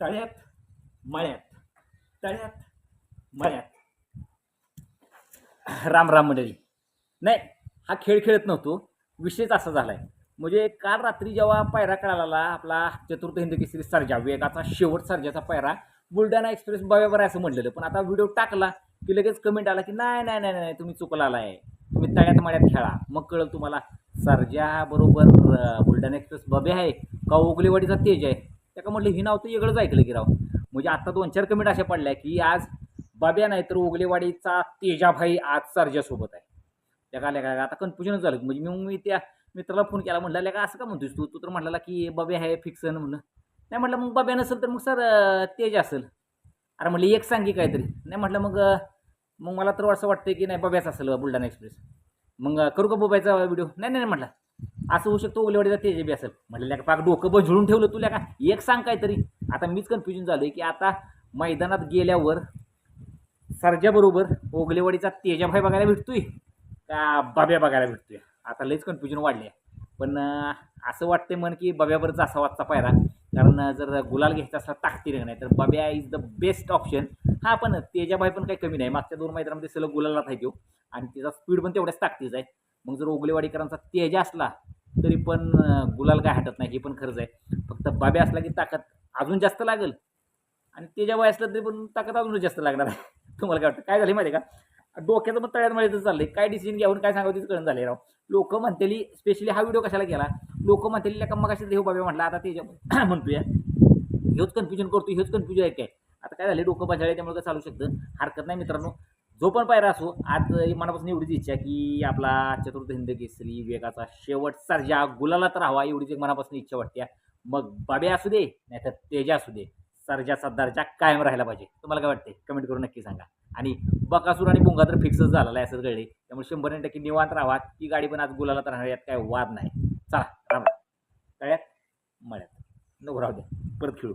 तळ्यात मळ्यात तळ्यात मळ्यात. राम राम मंडळी. नाही हा खेळ खेळत नव्हतो. विषयच असा झालाय. म्हणजे काल रात्री जेव्हा पायरा कळाला आपला चतुर्थ हिंद केसरी सर्जा वेगाचा शेवट सर्जाचा पायरा बुलढाणा एक्सप्रेस बरोबर आहे असं म्हटलेलं पण आता व्हिडिओ टाकला की लगेच कमेंट आला की नाही नाही नाही नाही तुम्ही चुकला आलाय तुम्ही तळ्यात मळ्यात खेळा. मग कळलं तुम्हाला सर्जा बरोबर बुलढाणा एक्सप्रेस बबे आहे. का ओगलेवाडीचा तेज आहे? त्याका म्हटलं ही नाव तर वेगळंच ऐकलं की राव. म्हणजे आता दोन चार कमेंट अशा पडल्या की आज बाब्या नाही तर ओगलेवाडीचा तेजाभाई आज सर्जासोबत आहे. त्या का काय आता कन्फ्युजनच झालं. म्हणजे मी मी त्या मित्राला फोन केला म्हटलं का असं का म्हणतोस तू? तू तर म्हटला की बाबे आहे फिक्स म्हणलं नाही म्हटलं मग बाब्या नसेल तर मग सर तेज असेल. अरे म्हटलं एक सांगी काहीतरी. नाही म्हटलं मग मग मला तर असं वाटतं की नाही बाब्याच असेल बुलढाणा एक्सप्रेस. मग करू का बोबायचा व्हिडिओ? नाही नाही नाही म्हटलं. असं होऊ शकतो ओगलेवाडीचा तेजबी असेल म्हटलं का पाक डोकं बजळून ठेवलं तुला का एक सांग काहीतरी. आता मीच कन्फ्युजन झालं की आता मैदानात गेल्यावर सरजाबरोबर ओगलेवाडीचा तेजाभाई बघायला भेटतोय का बाब्या बघायला भेटतोय? आता लईच कन्फ्युजन वाढले पण असं वाटतंय म्हण की बाब्यावरच असा वाजता पायरा. कारण जर गुलाल घ्यायचा असला ताकतीर नाही. तर Babya is the best option हा पण तेजाभाई पण काही कमी नाही. मागच्या दोन मैदानामध्ये सलग आहे तो. आणि त्याचा स्पीड पण तेवढ्याच ताकतीच आहे. मग जर ओगलेवाडीकरांचा तेजा असला तरी पण गुलाल काय हटत नाही हे पण खरंच आहे. फक्त बाब्या असला की ताकद अजून जास्त लागेल. आणि त्याच्या असलं तरी पण ताकद अजूनच जास्त लागणार आहे. तुम्हाला काय वाटतं? काय झालं माहिती आहे का? डोक्याचं पण तळ्यात माहिती चाललंय. काय डिसिजन घ्यावून काय सांगावं तीच कळून झाले राव. लोक म्हणतेली स्पेशली हा व्हिडिओ कशाला केला? लोक म्हणतेली का मग हे देव बाबा म्हटलं आता त्याच्या म्हणतोय हेच कन्फ्युजन करतो हेच कन्फ्युजन आहे काय? आता काय झालं डोकं बजाळे त्यामुळे काय चालू शकतं? हरकत नाही मित्रांनो. जो पण पायरा असो आज मनापासून एवढीच इच्छा की आपला चतुर्थ हिंद केसरी वेगाचा शेवट ज्या गुलाला तर हवा एवढीच एक मनापासून इच्छा वाटते. मग बाबे असू दे नाहीतर तेजा असू दे सर्जाचा दर्जा कायम राहायला पाहिजे. तुम्हाला काय वाटते कमेंट करून नक्की सांगा. आणि बकासूर आणि बुंगा तर फिक्सच झालेला आहे असं कळले. त्यामुळे शंभर टक्के निवांत राहा. ही गाडी पण आज गुलाला तर राहणार यात काय वाद नाही. चला राम राम. मळ्यात. नको राहू द्या. परत खेळू.